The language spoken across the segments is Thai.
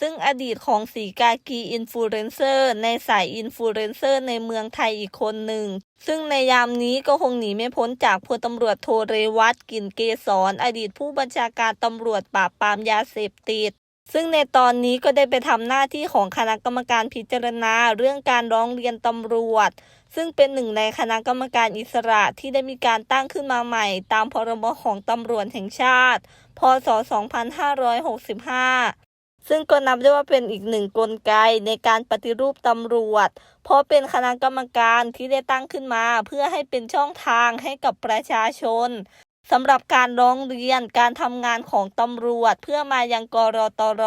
ซึ่งอดีตของสีกากีอินฟลูเอนเซอร์ในสายอินฟลูเอนเซอร์ในเมืองไทยอีกคนหนึ่ง ซึ่งในยามนี้ก็คงหนีไม่พ้นจากพลตำรวจโทเรวัตกินเกษรอดีตผู้บัญชาการตำรวจปราบปรามยาเสพติดซึ่งในตอนนี้ก็ได้ไปทำหน้าที่ของคณะกรรมการพิจารณาเรื่องการร้องเรียนตำรวจ ซึ่งเป็นหนึ่งในคณะกรรมการอิสระที่ได้มีการตั้งขึ้นมาใหม่ ตามพรบของตำรวจแห่งชาติ พศ 2565 ซึ่งก็นับได้ว่าเป็นอีกหนึ่งกลไกในการปฏิรูปตำรวจ เพราะเป็นคณะกรรมการที่ได้ตั้งขึ้นมา เพื่อให้เป็นช่องทางให้กับประชาชนสำหรับการร้องเรียนการทำงานของตำรวจเพื่อมายังกรตร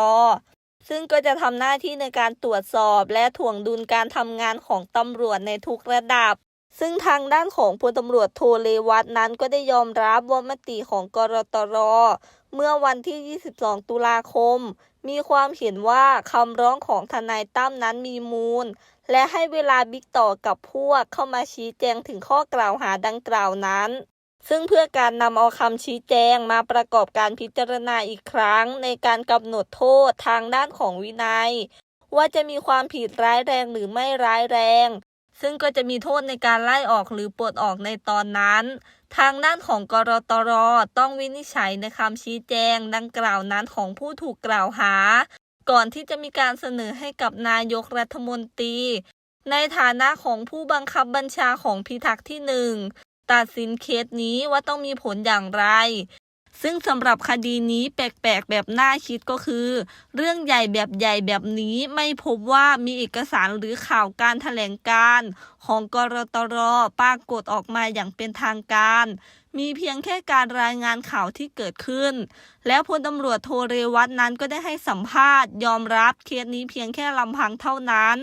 ซึ่งก็จะทำหน้าที่ในการตรวจสอบและถ่วงดุลการทำงานของตำรวจในทุกระดับ ซึ่งทางด้านของพลตำรวจโทเลวัตนั้นก็ได้ยอมรับว่ามติของกรตร เมื่อวันที่ 22 ตุลาคม มีความเห็นว่าคำร้องของทนายตั้มนั้นมีมูล และให้เวลาบิ๊กต่อกับพวกเข้ามาชี้แจงถึงข้อกล่าวหาดังกล่าวนั้น ซึ่งเพื่อการนำเอาคำชี้แจงมาประกอบการพิจารณาอีกครั้ง ในการกำหนดโทษทางด้านของวินัย ว่าจะมีความผิดร้ายแรงหรือไม่ร้ายแรง ซึ่งก็จะมีโทษในการไล่ออกหรือปลดออกในตอนนั้น ทางด้านของกรตรต้องวินิจฉัยในคำชี้แจงดังกล่าวนั้นของผู้ถูกกล่าวหา ก่อนที่จะมีการเสนอให้กับนายกรัฐมนตรี ในฐานะของผู้บังคับบัญชาของพิทักษ์ที่หนึ่งตัดสินเคสนี้ว่าต้องมีผลอย่างไร ซึ่งสำหรับคดีนี้แปลกๆแบบน่าคิดก็คือ เรื่องใหญ่แบบใหญ่แบบนี้ไม่พบว่ามีเอกสารหรือข่าวการแถลงการของกรตรปรากฏออกมาอย่างเป็นทางการ มีเพียงแค่การรายงานข่าวที่เกิดขึ้น แล้วพลตำรวจโทเรวัตนั้นก็ได้ให้สัมภาษณ์ ยอมรับเคสนี้เพียงแค่ลำพังเท่านั้น